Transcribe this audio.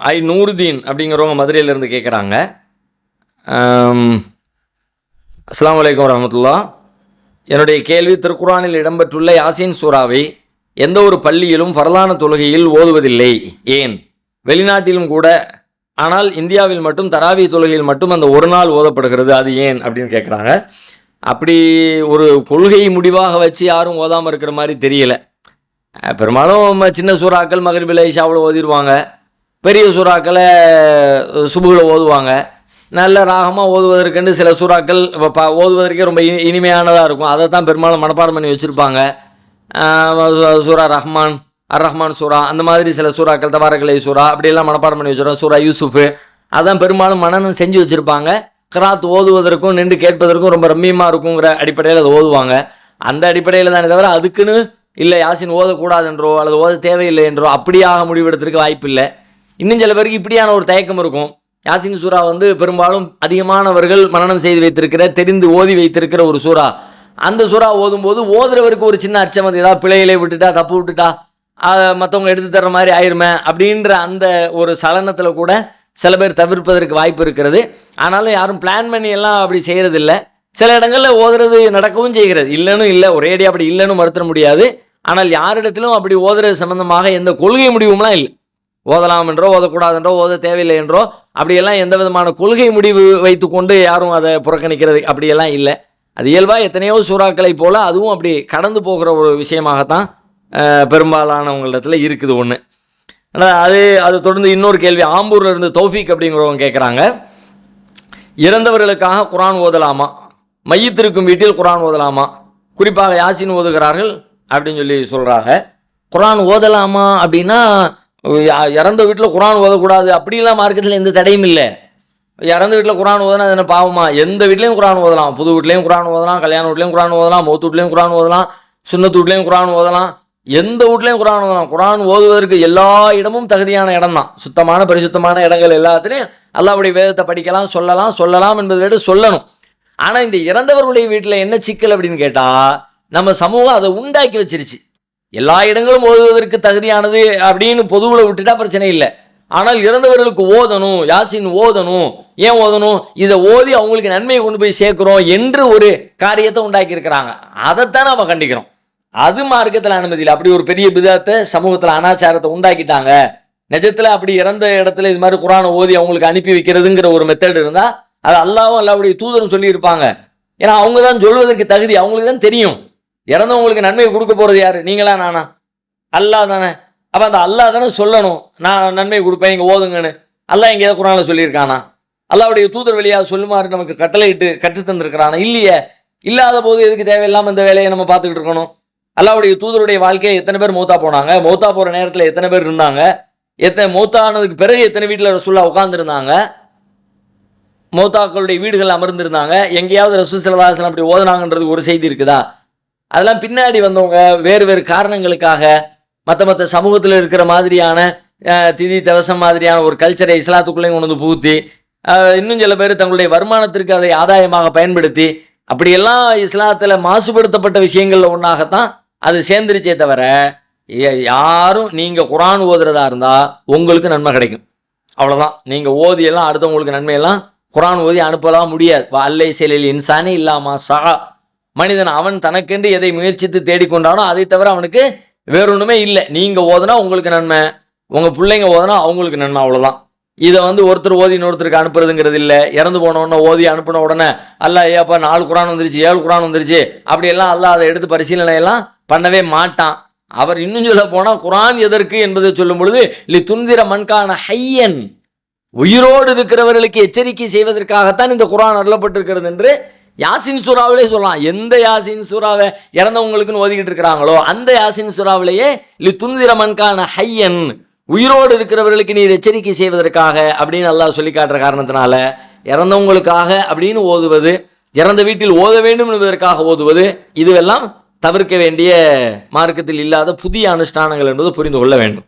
ஐ நூருதீன் அப்படிங்கிறவங்க மதுரையிலேருந்து கேட்குறாங்க அஸ்லாம் வலைக்கம் வரமத்துல்லா என்னுடைய கேள்வி திருக்குறானில் இடம்பெற்றுள்ள யாசின் சூறாவை எந்த ஒரு பள்ளியிலும் வரலான தொழுகையில் ஓதுவதில்லை. ஏன்? வெளிநாட்டிலும் கூட ஆனால் இந்தியாவில் மட்டும் தராவி தொழுகையில் மட்டும் அந்த ஒரு நாள் ஓதப்படுகிறது அது ஏன் அப்படின்னு கேட்குறாங்க அப்படி ஒரு கொள்கை முடிவாக வச்சு யாரும் ஓதாமல் இருக்கிற மாதிரி தெரியல. பெரும்பாலும் சின்ன சூறாக்கள் மகரிபில் இஷாவில் ஓதிடுவாங்க பெரிய சுறாக்களை சுபுகளை ஓதுவாங்க. நல்ல ராகமாக ஓதுவதற்கென்று சில சூறாக்கள் இப்போ ப- ஓதுவதற்கே ரொம்ப இனி இனிமையானதாக இருக்கும். அதை தான் பெரும்பாலும் மனப்பாடம் பண்ணி வச்சுருப்பாங்க. சூரா ரஹ்மான் அர் ரஹ்மான் சூரா அந்த மாதிரி சில சூறாக்கள் தபாரக்கலை சூரா அப்படியெல்லாம் மனப்பாடம் பண்ணி வச்சுருவோம் சூரா யூசுஃபு அதான் பெரும்பாலும் மனநம் செஞ்சு வச்சுருப்பாங்க. கிராத் ஓதுவதற்கும் நின்று கேட்பதற்கும் ரொம்ப ரம்மியமாக இருக்குங்கிற அடிப்படையில் அதை ஓதுவாங்க. அந்த அடிப்படையில் தானே தவிர அதுக்குன்னு இல்லை யாசின் ஓதக்கூடாது என்றோ அல்லது ஓத தேவையில்லை என்றோ அப்படியாக முடிவெடுத்திருக்க வாய்ப்பில்லை. இன்னும் சில பேருக்கு இப்படியான ஒரு தயக்கம் இருக்கும். யாசின் சூரா வந்து பெரும்பாலும் அதிகமானவர்கள் மரணம் செய்து வைத்திருக்கிற தெரிந்து ஓதி வைத்திருக்கிற ஒரு சூறா. அந்த சூறா ஓதும்போது ஓதுறவருக்கு ஒரு சின்ன அச்சம் வந்து ஏதாவது பிழையிலே விட்டுட்டா தப்பு விட்டுட்டா மற்றவங்க எடுத்து தர்ற மாதிரி ஆயிருமே அப்படின்ற அந்த ஒரு சலனத்தில் கூட சில பேர் தவிர்ப்பதற்கு வாய்ப்பு இருக்கிறது. ஆனாலும் யாரும் பிளான் பண்ணி எல்லாம் அப்படி செய்கிறதில்ல சில இடங்களில் ஓதுறது நடக்கவும் செய்கிறது. இல்லைன்னு இல்லை ஒரேடி அப்படி இல்லைன்னு மறுத்த முடியாது. ஆனால் யாரிடத்திலும் அப்படி ஓதுறது சம்பந்தமாக எந்த கொள்கை முடிவும்லாம் இல்லை. ஓதலாம் என்றோ ஓதக்கூடாதென்றோ ஓத தேவையில்லை என்றோ அப்படியெல்லாம் எந்த விதமான கொள்கை முடிவு வைத்துக்கொண்டு யாரும் அதை புறக்கணிக்கிறது அப்படியெல்லாம் இல்லை. அது இயல்பாக எத்தனையோ சூறாக்களை போல் அதுவும் அப்படி கடந்து போகிற ஒரு விஷயமாகத்தான் அஹ், பெரும்பாலானவங்களிடத்துல இருக்குது ஒன்று ஆனால் அது அது தொடர்ந்து இன்னொரு கேள்வி. ஆம்பூரில் இருந்து தௌஃபிக் அப்படிங்கிறவங்க கேட்குறாங்க இறந்தவர்களுக்காக குரான் ஓதலாமா? மையத்திருக்கும் வீட்டில் குரான் ஓதலாமா? குறிப்பாக யாசின் ஓதுகிறார்கள் அப்படின்னு சொல்லி சொல்கிறாங்க குரான் ஓதலாமா அப்படின்னா இறந்த வீட்டில் குரான் ஓதக்கூடாது. அப்படிலாம் மார்க்கத்தில் எந்த தடையும் இல்லை. இறந்த வீட்டில் குரான் ஓதுனா அது என்ன பாவமா? எந்த வீட்லேயும் குரான் ஓதலாம். புது வீட்லேயும் குரான் ஓதலாம். கல்யாண வீட்லேயும் குரான் ஓதலாம். மௌத்து வீட்லேயும் குரான் ஓதலாம். சுண்ணத்து வீட்லேயும் குரான் ஓதலாம். எந்த வீட்லேயும் குரான் ஓதலாம். குரான் ஓதுவதற்கு எல்லா இடமும் தகுதியான இடம் தான் சுத்தமான பரிசுத்தமான இடங்கள் எல்லாத்துலேயும் அல்லாவுடைய வேதத்தை படிக்கலாம் சொல்லலாம் சொல்லலாம் என்பதை விட சொல்லணும். ஆனால் இந்த இறந்தவர்களுடைய வீட்டில் என்ன சிக்கல் அப்படின்னு கேட்டால் நம்ம சமூகம் அதை உண்டாக்கி வச்சிருச்சு. எல்லா இடங்களும் ஓதுவதற்கு தகுதியானது அப்படின்னு பொதுவில் விட்டுட்டா பிரச்சனை இல்லை. ஆனால் இறந்தவர்களுக்கு ஓதணும் யாசின் ஓதணும் ஏன் ஓதணும் இதை ஓதி அவங்களுக்கு நன்மையை கொண்டு போய் சேர்க்குறோம் என்று ஒரு காரியத்தை உண்டாக்கி இருக்கிறாங்க அதைத்தான் நம்ம கண்டிக்கிறோம். அது மார்க்கத்தில் அனுமதி இல்லை. அப்படி ஒரு பெரிய விதத்தை சமூகத்தில் அனாச்சாரத்தை உண்டாக்கிட்டாங்க. நிஜத்தில் அப்படி இறந்த இடத்துல இது மாதிரி குரானை ஓதி அவங்களுக்கு அனுப்பி வைக்கிறதுங்கிற ஒரு மெத்தட் இருந்தால் அது அல்லாவும் அல்லாவுடைய தூதரும் சொல்லியிருப்பாங்க. ஏன்னா அவங்க தான் சொல்வதற்கு தகுதி. அவங்களுக்கு தான் தெரியும். இறந்தவங்களுக்கு நன்மையை கொடுக்க போகிறது யார்? நீங்களா நானா? அல்லாஹ் தானே. அப்போ அந்த அல்லாஹ் தானே சொல்லணும். நான் நன்மை கொடுப்பேன் இங்கே ஓதுங்கன்னு. அல்லா எங்கேயாவது குரானில் சொல்லியிருக்கானா? அல்லாவுடைய தூதர் வழியாக சொல்லுமாறு நமக்கு கட்டளையிட்டு கற்றுத் தந்திருக்கிறானா? இல்லையே. இல்லாத போது எதுக்கு தேவையில்லாமல் இந்த வேலையை நம்ம பார்த்துக்கிட்டு இருக்கணும்? அல்லாவுடைய தூதருடைய வாழ்க்கையை எத்தனை பேர் மௌத்தா போனாங்க? மௌத்தா போகிற நேரத்தில் எத்தனை பேர் இருந்தாங்க? எத்தனை மௌத்தானதுக்கு பிறகு எத்தனை வீட்டில் ரசூல்லா உட்காந்துருந்தாங்க மௌத்தாக்களுடைய வீடுகள் அமர்ந்திருந்தாங்க? எங்கேயாவது ரசூல் சிலதாசன் அப்படி ஓதுனாங்கன்றது ஒரு செய்தி இருக்குதா? அதெல்லாம் பின்னாடி வந்தவங்க வேறு வேறு காரணங்களுக்காக மற்ற மற்ற சமூகத்தில் இருக்கிற மாதிரியான திதி தவசம் மாதிரியான ஒரு கல்ச்சரை இஸ்லாத்துக்குள்ளேயும் கொண்டு வந்து புகுத்தி இன்னும் சில பேர் தங்களுடைய வருமானத்திற்கு அதை ஆதாயமாக பயன்படுத்தி அப்படியெல்லாம் இஸ்லாத்தில் மாசுபடுத்தப்பட்ட விஷயங்களில் ஒன்றாகத்தான் அது சேர்ந்துருச்சே தவிர யாரும் நீங்கள் குரான் ஓதுறதா இருந்தால் உங்களுக்கு நன்மை கிடைக்கும். அவ்வளோதான் நீங்கள் ஓதியெல்லாம் அடுத்தவங்களுக்கு நன்மையெல்லாம் குரான் ஓதி அனுப்பலாம் முடியாது. அல்லை செயலில் இன்சானே இல்லாமா சகா மனிதன் அவன் தனக்கென்று எதை முயற்சித்து தேடிக்கொண்டானோ அதை தவிர அவனுக்கு வேறொன்றுமே இல்லை. நீங்கள் ஓதுனா உங்களுக்கு நன்மை உங்கள் பிள்ளைங்க ஓதுனா அவங்களுக்கு நன்மை அவ்வளோதான் இதை வந்து ஒருத்தர் ஓதி இன்னொருத்தருக்கு அனுப்புறதுங்கிறது இல்லை. இறந்து போன உடனே ஓதி அனுப்பின உடனே அல்ல ஏப்பா நாலு குரான் வந்துருச்சு ஏழு குரான் வந்துருச்சு. அப்படியெல்லாம் அல்ல அதை எடுத்து பரிசீலனையெல்லாம் பண்ணவே மாட்டான். அவர் இன்னும் சொல்ல போனால் குரான் எதற்கு என்பதை சொல்லும் பொழுது இல்லை துந்திர மண்கான ஹையன். உயிரோடு இருக்கிறவர்களுக்கு எச்சரிக்கை செய்வதற்காகத்தான் இந்த குரான் அருளப்பட்டிருக்கிறது என்று யாசின் சூறாவிலே சொல்லலாம். எந்த யாசின் சூறாவை இறந்தவங்களுக்குன்னு ஓதிக்கிட்டு இருக்கிறாங்களோ அந்த யாசின் சுறாவிலேயே லி துந்திரமன்கான ஹையன் உயிரோடு இருக்கிறவர்களுக்கு நீர் எச்சரிக்கை செய்வதற்காக அப்படின்னு அல்லாஹ் சொல்லி காட்டுற காரணத்தினால இறந்தவங்களுக்காக அப்படின்னு ஓதுவது இறந்த வீட்டில் ஓத வேண்டும் என்பதற்காக ஓதுவது இதுவெல்லாம் தவிர்க்க வேண்டிய மார்க்கத்தில் இல்லாத புதிய அனுஷ்டானங்கள் என்பது புரிந்து கொள்ள வேண்டும்.